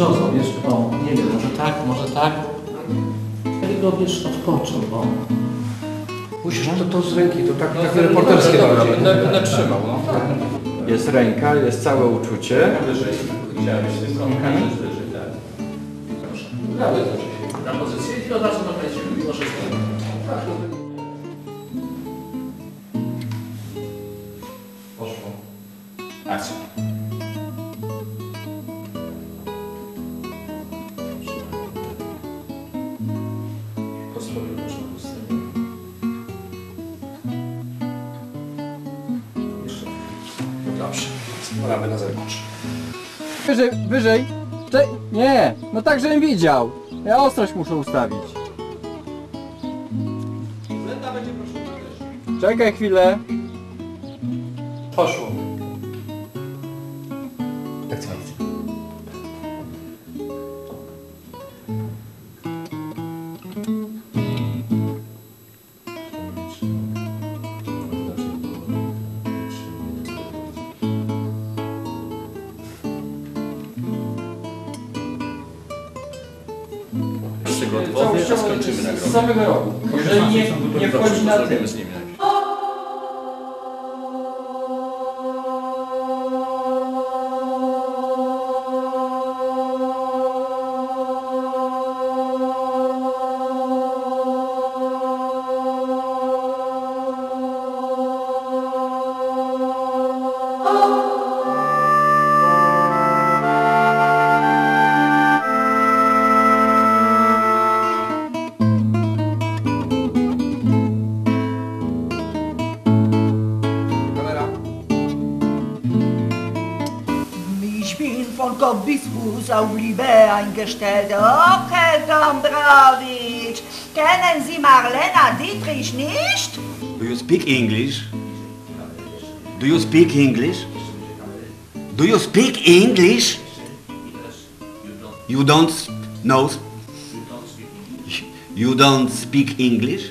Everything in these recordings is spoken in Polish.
brzozą, wiesz, o, nie wiem, może tak, może tak. Takiego, wiesz, odpoczął, o. Musisz to, to z ręki, to tak, takie reporterskie Dobra, robię. będę, będę trzymał, no. Jest ręka, jest całe uczucie. Wyżej, chciałeś z tej strony, mhm. wyżej, tak. Proszę. Na pozycję i od razu dokręcimy, mimo że Poszło. Akcja. Spływamy na zewnątrz. Wyżej, wyżej. Cze nie, no tak, żebym widział. Ja ostrość muszę ustawić. Czekaj chwilę. Poszło. Na Z samego roku. Jeżeli nie, nie wchodzi na tym. Fuß auf Liebe eingestellt. Oh, Herr Dombrowitsch, kennen Sie Marlena Dietrich nicht? Do you speak English? Do you speak English? Do you speak English? You don't know? You don't speak English?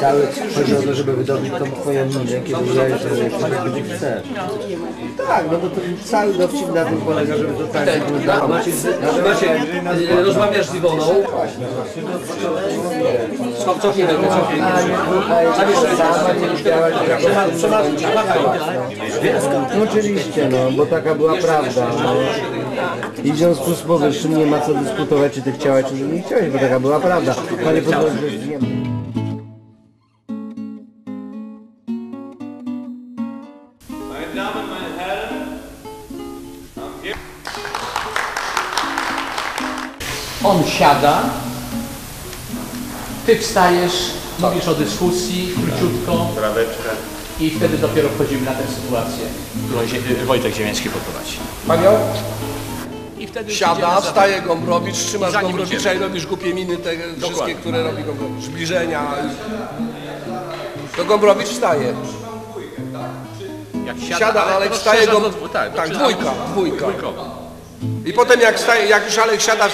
Cały, chodzi o to, żeby wydobyć tą twoją minę, kiedy mówiłeś, że kiedy chcesz. Tak, no bo to cały dowcip na tym polega, żeby to tak wyglądało. Macie, macie, e, rozmawiasz z Iwoną. Co, cofnij rękę, cofnij. No oczywiście, no, bo taka była prawda. No. I w związku z powyższym nie ma co dyskutować, czy ty chciałeś, czy nie chciałeś, bo taka była prawda. Panie podróżny, siada, ty wstajesz, mówisz o dyskusji króciutko i wtedy dopiero wchodzimy na tę sytuację, którą Zie- Wojtek Ziemiański poprowadzi. Panią? I wtedy Siada, za- wstaje Gombrowicz, trzymasz Gombrowicza idziemy. i robisz głupie miny te wszystkie, które robi Gombrowicz. Zbliżenia. To Gombrowicz wstaje. Jak Siada, ale Alek to wstaje go... do- tak, Tak, do- dwójka, dwójka. Dwójkowa. I potem jak wstaje, jak już Alek siada,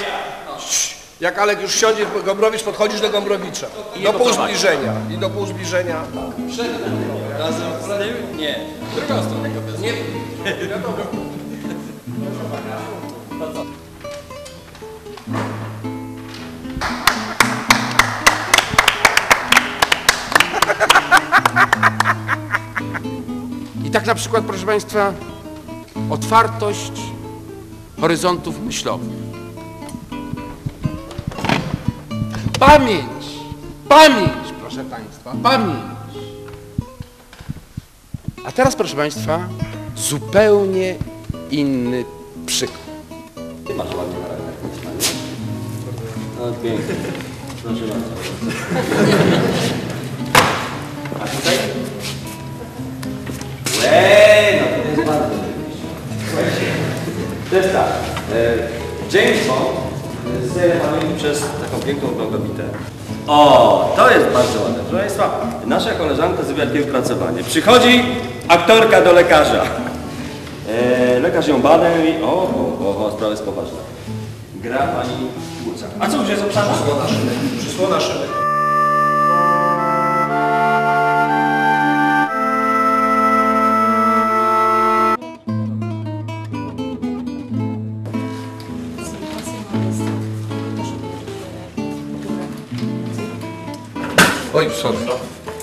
jak Alek już siądzie, Gombrowicz podchodzisz do Gombrowicza. Do pół prowadzi. zbliżenia. I do pół zbliżenia. Nie. Drugą stronę. Nie, tak na przykład, proszę Państwa, otwartość horyzontów myślowych. Pamięć, pamięć, proszę Państwa, pamięć. A teraz, proszę Państwa, zupełnie inny przykład. No pięknie. Proszę bardzo. A tutaj? Łe, no to jest bardzo. Słuchajcie, to jest tak. e, James Bond pamięć przez taką piękną globitę. O, to jest bardzo ładne. Proszę Państwa, nasza koleżanka zrobiła takie. Przychodzi aktorka do lekarza. E, lekarz ją bada i mówi, o, o, o, sprawa jest poważna. Gra pani Łuca. A co już jest obsada? Przysłona szynek. Przysłona szynek. Oj, sorry.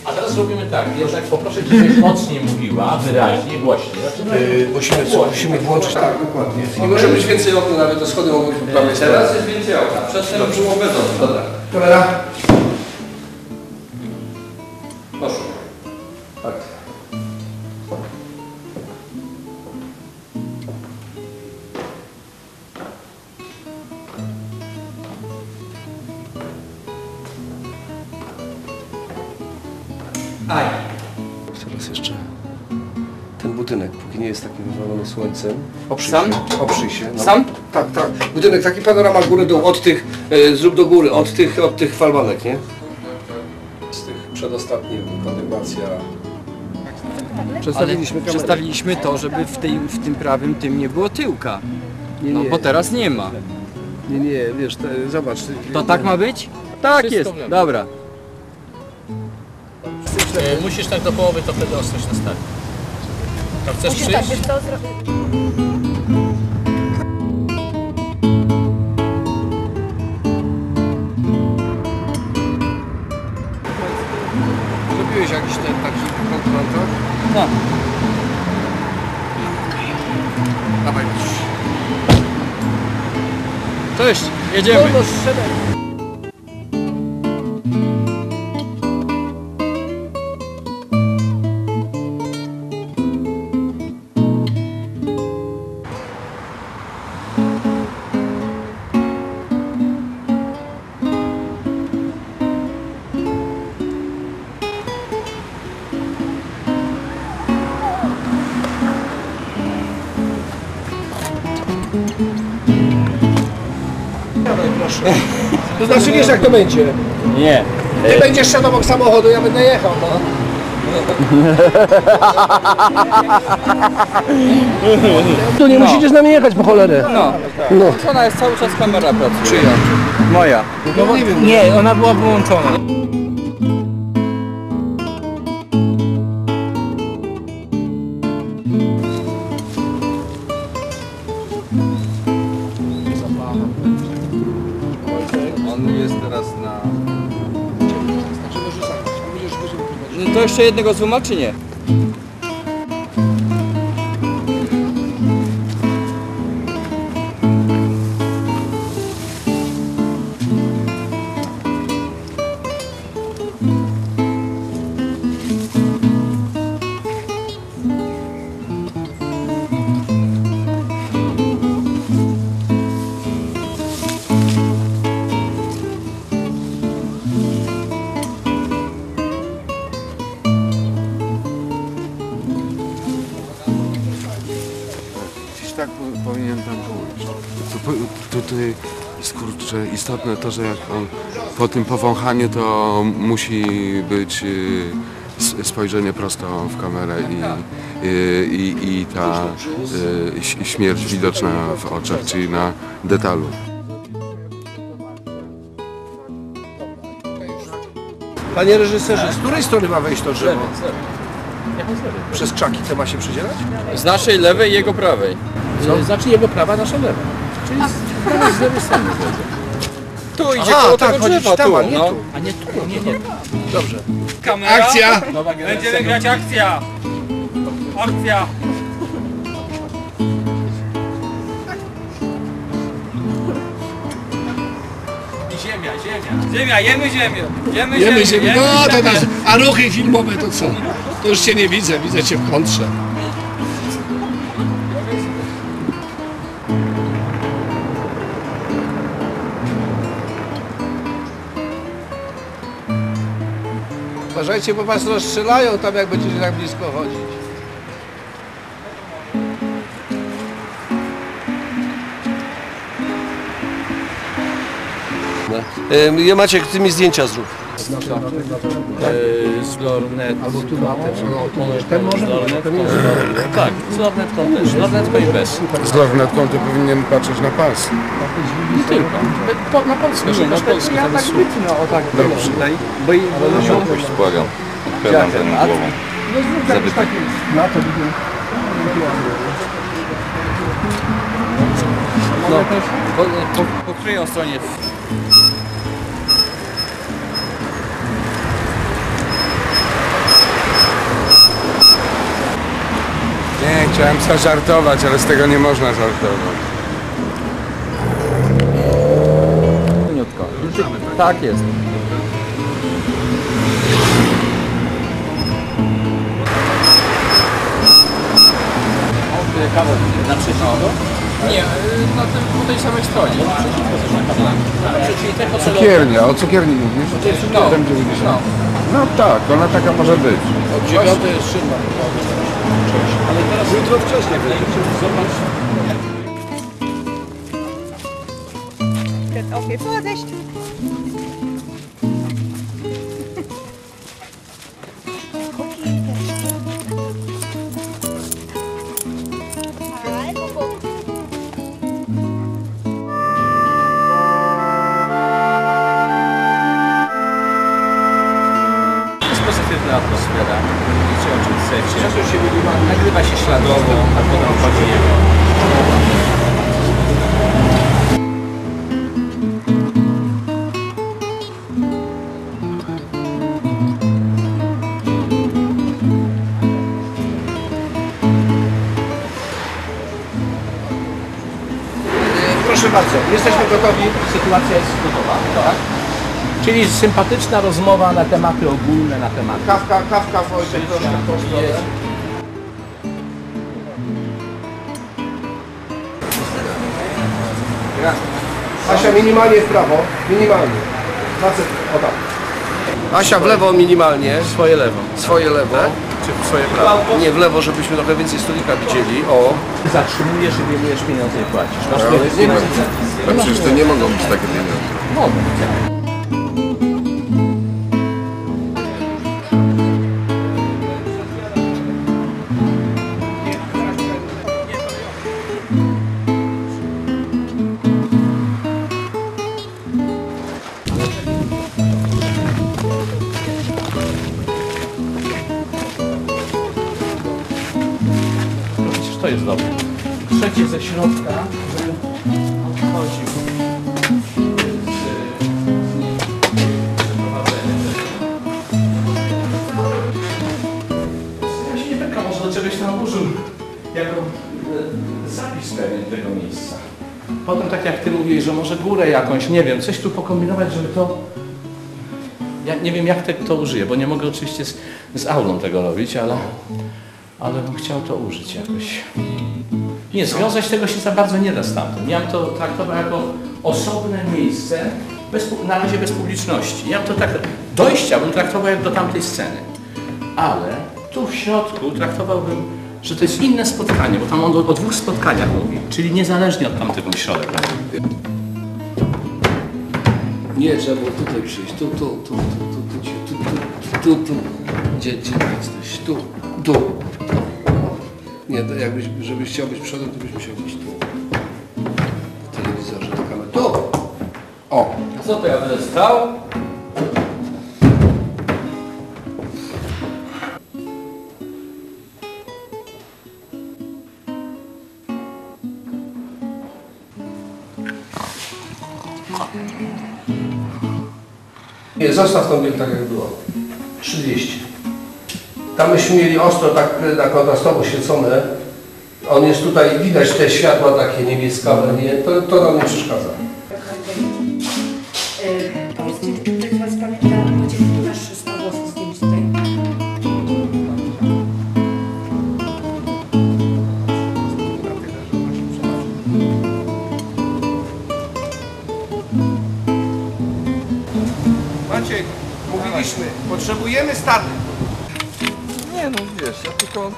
A teraz zrobimy tak, jednak poproszę, żebyś mocniej mówiła, wyraźnie, głośniej. Yy, musimy, co, musimy włączyć tak, dokładnie. Nie może być więcej okna, nawet te schody mogą być. Teraz jest więcej okna. Przedtem było bez okna. Dobra. Kamera. Słońcem. Oprzyj Sam? się. Oprzyj się. No. Sam? Tak, tak. Budynek, taki panorama góry dół, od tych, e, zrób do góry, od tych, od tych falbanek, nie? Z tych przedostatnich, kondygnacja. Przestawiliśmy. Przestawiliśmy to, żeby w, tej, w tym prawym tym nie było tyłka. Nie, No nie, bo teraz nie ma. nie, nie, wiesz, te, zobacz. To tak ma być? Tak Wszystko jest. lewo. Dobra. e, musisz tak do połowy, to wtedy ostrość nastanie. Tam chcesz przyjść? Zrobiłeś jakiś ten taki kontrolator? No. Dawaj. Cześć, jedziemy. Znaczy jak to będzie? Nie. Ty będziesz szedł obok samochodu, ja będę jechał, no. Tu nie musicie z nami jechać po cholerę. No. Ona jest cały czas kamera pracuje. Czyja? Moja. No nie wiem. Nie, ona była wyłączona. To jeszcze jednego zooma, czy nie? Jest kurczę istotne to, że jak on po tym powąchaniu to musi być y, spojrzenie prosto w kamerę i, y, i, i ta y, śmierć widoczna w oczach, czyli na detalu. Panie reżyserze, z której strony ma wejść to drzewo? Przez krzaki te ma się przydzielać? Z naszej lewej i jego prawej. Co? Znaczy jego prawa, nasza lewa. Czyli z prawej z lewej strony. Tu idzie Aha, koło tak, tego drzewa, tam, tu, a nie no. tu. A nie tu, nie, nie. Dobrze. Kamera. Akcja! Nowa generacja. grać akcja! Porcja! Ziemia, ziemia. Ziemia, jemy ziemię. Jemy, Jemy ziemię. ziemię. No to nasz, a ruchy filmowe to co? To już cię nie widzę, widzę cię w kontrze. Uważajcie, bo was rozstrzelają tam, jak będziecie tak blisko chodzić. No. Maciek, ty mi zdjęcia zrób. Z Lornet. Albo tu na ten może? Tak, z Lornetką też. Lornetką i bez. Z lornetką to powinien patrzeć na pas. Nie tylko. Po, na Polskę, że na Polskę. Ja tak wytnę, o tak. Dobrze. Bo i... Błagam. Chwytam ten głową. No zrób jakiś taki... Na to widzę. No, po, po, po której on stronie? Nie, chciałem zażartować, ale z tego nie można żartować. Krótko. Tak jest. Kawał naprzeciwko? Nie, na, tym, po tej samej stronie. Na czyli te. Cukiernia, o cukierni mówisz? No, 7,90. no. No tak, ona taka może być. Od dziewiątej jest szynna. Teraz Jutro wcześniej będzie. zobacz. Okay, Vorsicht! Gotowi. Sytuacja jest gotowa, tak? Czyli sympatyczna rozmowa na tematy ogólne, na tematy. Kawka, kawka, Wojtek, proszę stronę. Asia minimalnie w prawo, minimalnie. Facet, o tak. Asia w lewo minimalnie, Swoje lewo. swoje lewo. Czy swoje prawo? Nie w lewo, żebyśmy trochę więcej stolika widzieli. O. Zatrzymujesz i wyjmujesz pieniądze i płacisz. Masz Ale to nie ma. No przecież to nie mogą być takie pieniądze. Mogę. Jest dobre. Trzecie ze środka, żeby odchodził Ja się nie pytam, może do czegoś tam użył jako e, zapis pewien tego miejsca. Potem tak jak ty mówiłeś, że może górę jakąś, nie wiem, coś tu pokombinować, żeby to... Ja nie wiem jak te, to użyję, bo nie mogę oczywiście z, z aulą tego robić, ale, ale bym chciał to użyć jakoś. Nie, związać tego się za bardzo nie da stamtąd. Ja bym to traktował jako osobne miejsce, bez, na razie bez publiczności. Ja to tak, dojścia bym traktował jak do tamtej sceny. Ale tu w środku traktowałbym, że to jest inne spotkanie, bo tam on o, o dwóch spotkaniach mówi, czyli niezależnie od tamtego środek. Nie, trzeba było tutaj przyjść. Tu, tu, tu, tu, tu, tu, tu, tu, tu, tu. Gdzie, gdzie jesteś? Tu, tu. Nie, to jakbyś, żebyś chciał być przodem, to byś musiał być tu. W telewizorze do kamery. Tu! O! Co to ja będę stał? Nie, zostaw tą tak jak było. 30. Tam myśmy mieli ostro tak na kontrastowo świecone. On jest tutaj, widać te światła takie niebieskawe, nie? To, to nam nie przeszkadza. Powiedzcie, czy ktoś Was pamięta, gdzie tu stało z zdjęć tutaj? Maciek, mówiliśmy, potrzebujemy staty. Wiesz, ja tylko...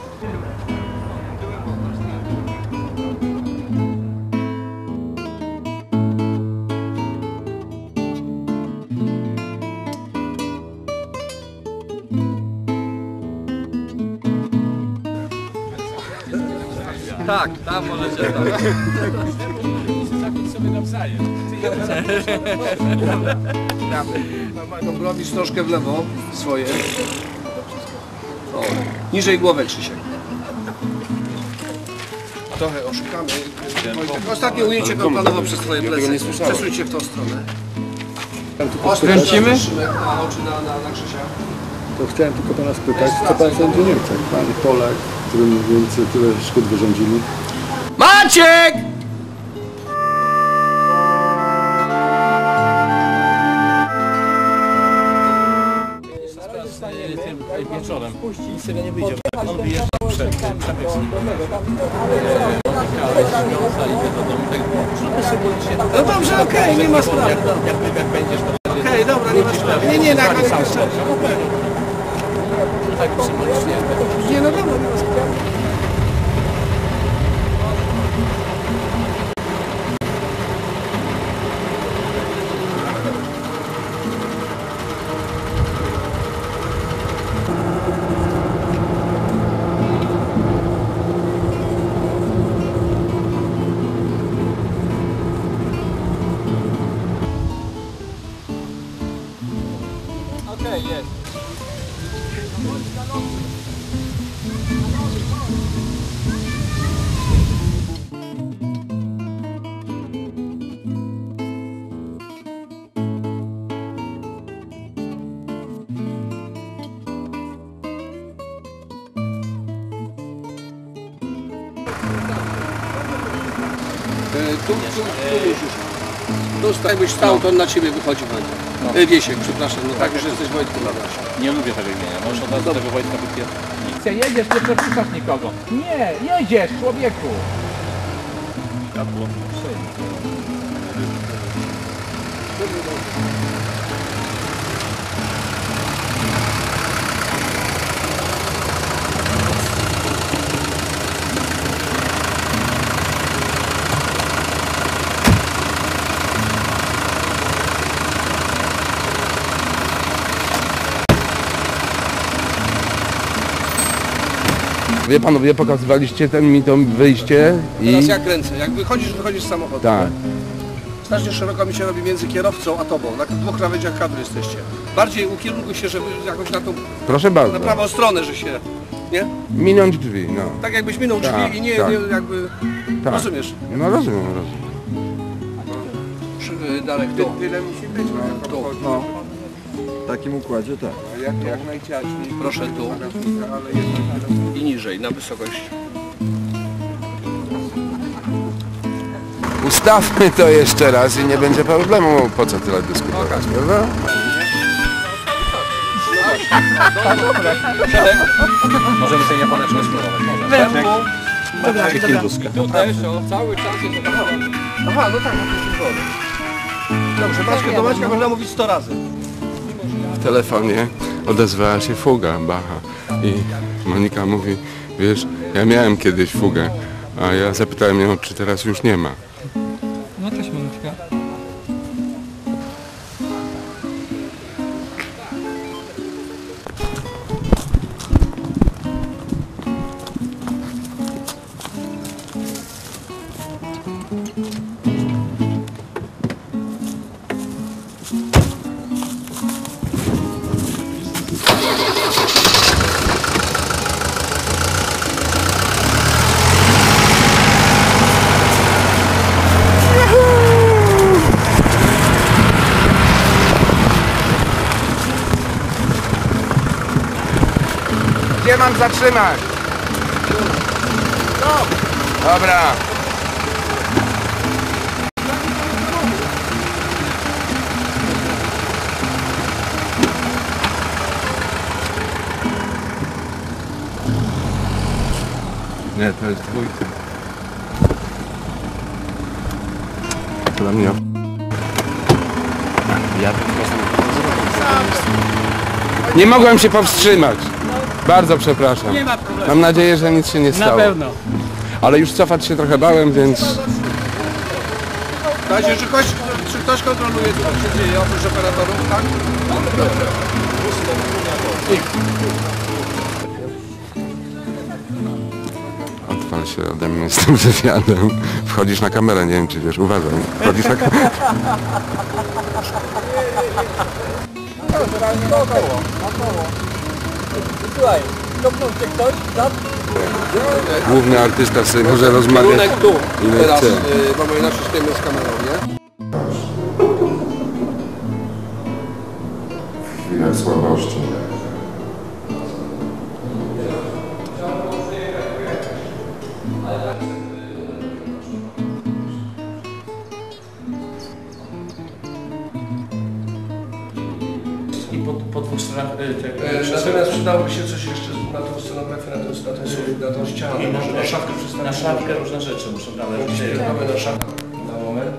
Tak, tam możecie tam. Robisz troszkę w lewo, swoje. O, niżej głowę Krzysiek. Trochę oszukamy. Wojtek, Ostatnie ujęcie go planował przez twoje plecy. Przesuń się w tą stronę. Kręcimy? Na oczy na, na, na Krzysia. To chciałem tylko pana spytać, co pan sądzi o Niemczech? Panie Polak, którym Niemcy tyle szkód wyrządzili. Maciek! Z tego nie wyjdzie. On wyjeżdża przed tym, przebieg z nim. No dobrze, okej, nie ma sprawy. Jak, jak, jak będziesz, to Okej, dobra, nie ma sprawy. Nie, nie, na koniec jeszcze. tak symbolicznie. Nie, no dobra, nie ma sprawy. Tu, tu, tu musisz. Tu jakbyś stał, to on na ciebie wychodzi Wojtek. E, Wiesiek, przepraszam, no tak, już jesteś Wojtkiem na. Nie lubię tego imienia. Możesz od razu tego Wojtka wypierdolić. Chcę jedziesz, nie przepuszczasz nikogo. Nie, jedziesz, człowieku. Światło. Wie panowie, pokazywaliście ten mi to wyjście i... Teraz ja kręcę. Jak wychodzisz, wychodzisz z samochodu. Tak. Strasznie szeroko mi się robi między kierowcą a tobą. Na dwóch krawędziach kadry jesteście. Bardziej ukierunkuj się, żeby jakoś na tą Proszę bardzo. na prawą stronę, że się. Nie? Minąć drzwi, no. Tak jakbyś minął drzwi Tak, i nie, tak. nie jakby. Tak. Rozumiesz? No rozumiem, rozumiem. Przy, Darek, tu. Tyle musi być, Tu. No, w takim układzie tak. Jak, jak najciaśniej. Proszę tu. I niżej, na wysokość. Ustawmy to jeszcze raz i nie będzie problemu, po co tyle dyskutować, prawda? Możemy sobie japoneczkę spróbować. Może. Takie hinduskie. Tu też, o, cały czas jest Aha, no tak, no to jest. Dobrze, Maćka, do Maćka można mówić 100 razy. Telefonie odezwała się fuga Bacha i Monika mówi, wiesz, ja miałem kiedyś fugę, a ja zapytałem ją, czy teraz już nie ma. Mam zatrzymać? Dobra. Nie, to jest dwójka. Dla mnie. Ja bym Nie mogłem się powstrzymać. Bardzo przepraszam. Nie ma problemu. Mam nadzieję, że nic się nie Na stało. pewno. Ale już cofać się trochę bałem, więc... Kazie, czy ktoś, czy ktoś kontroluje, co się dzieje, oprócz operatorów, tak? Odpal się ode mnie z tym wywiadem. Wchodzisz na kamerę, nie wiem czy wiesz, uważaj. Wchodzisz na kamerę. Słuchaj, kopnął cię ktoś, Główny artysta sobie może rozmawiać. Kierunek tu. Ile Teraz chce. y, mamy nasze systemy z kamerą, nie? Rzeczy muszą należeć. Mamy na moment.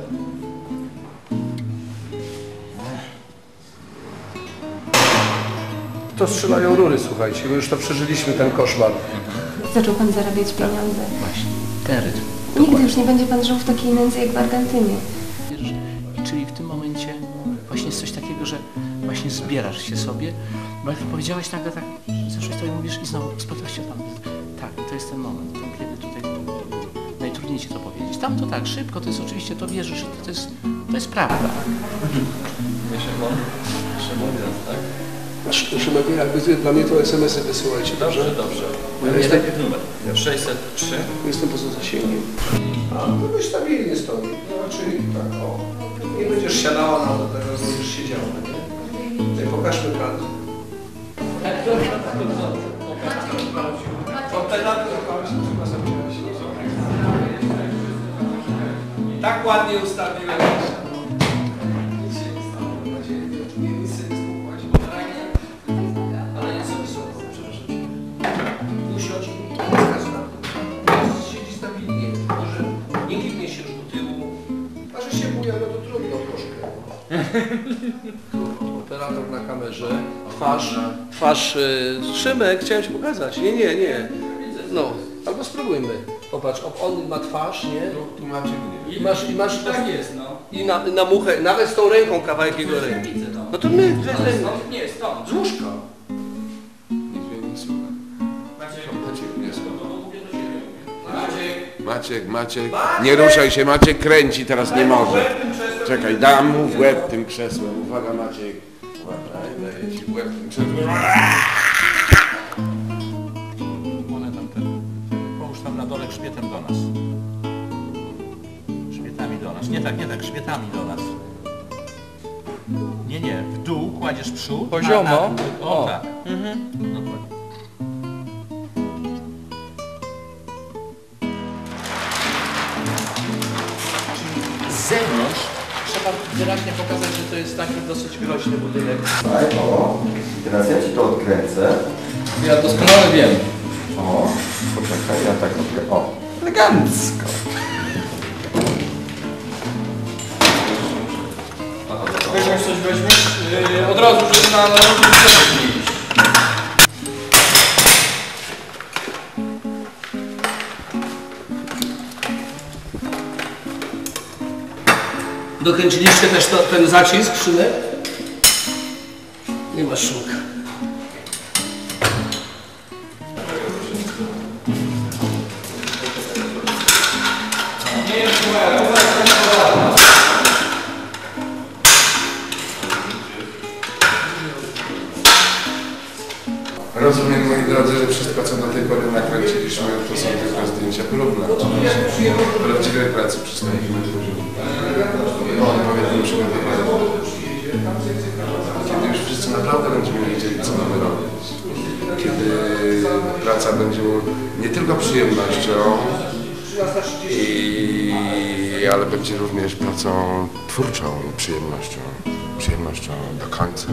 To strzelają rury, słuchajcie, bo już to przeżyliśmy, ten koszmar. Zaczął pan zarabiać pieniądze. Właśnie, ten rytm. Nigdy już nie będzie pan żył w takiej nędzy jak w Argentynie. Czyli w tym momencie właśnie jest coś takiego, że właśnie zbierasz się sobie, bo jak powiedziałeś nagle tak, zeszłeś to i mówisz i znowu spotkasz się tam. Tak, to jest ten moment, najtrudniej ci to powiedzieć. Tam to tak, szybko, to jest oczywiście, to wierzysz, że to jest, to jest prawda. Sz- Szymek, jakby z- dla mnie to SMS-y wysyłajcie, dobrze? dobrze. Ja jestem, numer. 603. jestem poza zasięgiem. A, to byś stabilnie stoi. No, czyli tak, o. Nie będziesz siadała na to, teraz będziesz siedziała, nie? Tutaj pokażmy plan. Tak ładnie ustawiłem. To trudno troszkę. Operator na kamerze. Twarz, twarz y, Szymek, chciałem ci pokazać. Nie, nie, nie. No, albo spróbujmy. Popatrz, on ma twarz, nie? Tu macie mnie. I masz, i masz tak jest, no. I na, na muchę, nawet z tą ręką kawałek jego ręki. No to my, Nie, stąd. z łóżka. Nikt mnie nie słucha. Maciek mnie słucha. Maciek, Maciek, nie ruszaj się, Maciek kręci, teraz nie może. Czekaj, dam mu w łeb tym krzesłem. Uwaga Maciek. Uważaj, daję ci w łeb tym krzesłem. Do nas. Grzbietami do nas. Nie tak, nie tak, grzbietami do nas. Nie, nie, w dół kładziesz przód. Poziomo? A, na, o, O. tak. Dokładnie. Z zewnątrz trzeba wyraźnie pokazać, że to jest taki dosyć groźny budynek. O, teraz ja ci to odkręcę. Ja doskonale wiem. O, poczekaj, ja tak elegancko. Weźmiesz coś weźmiesz, yy, od razu, żeby na iść. Dokręciliście też to, ten zacisk, Szymek? Nie ma szumka. Prawdziwej pracy przystąpimy później. O odpowiednim przygotowaniu. Kiedy już wszyscy naprawdę będziemy wiedzieli, co mamy robić. Kiedy praca będzie nie tylko przyjemnością, i, ale będzie również pracą twórczą i przyjemnością, przyjemnością do końca.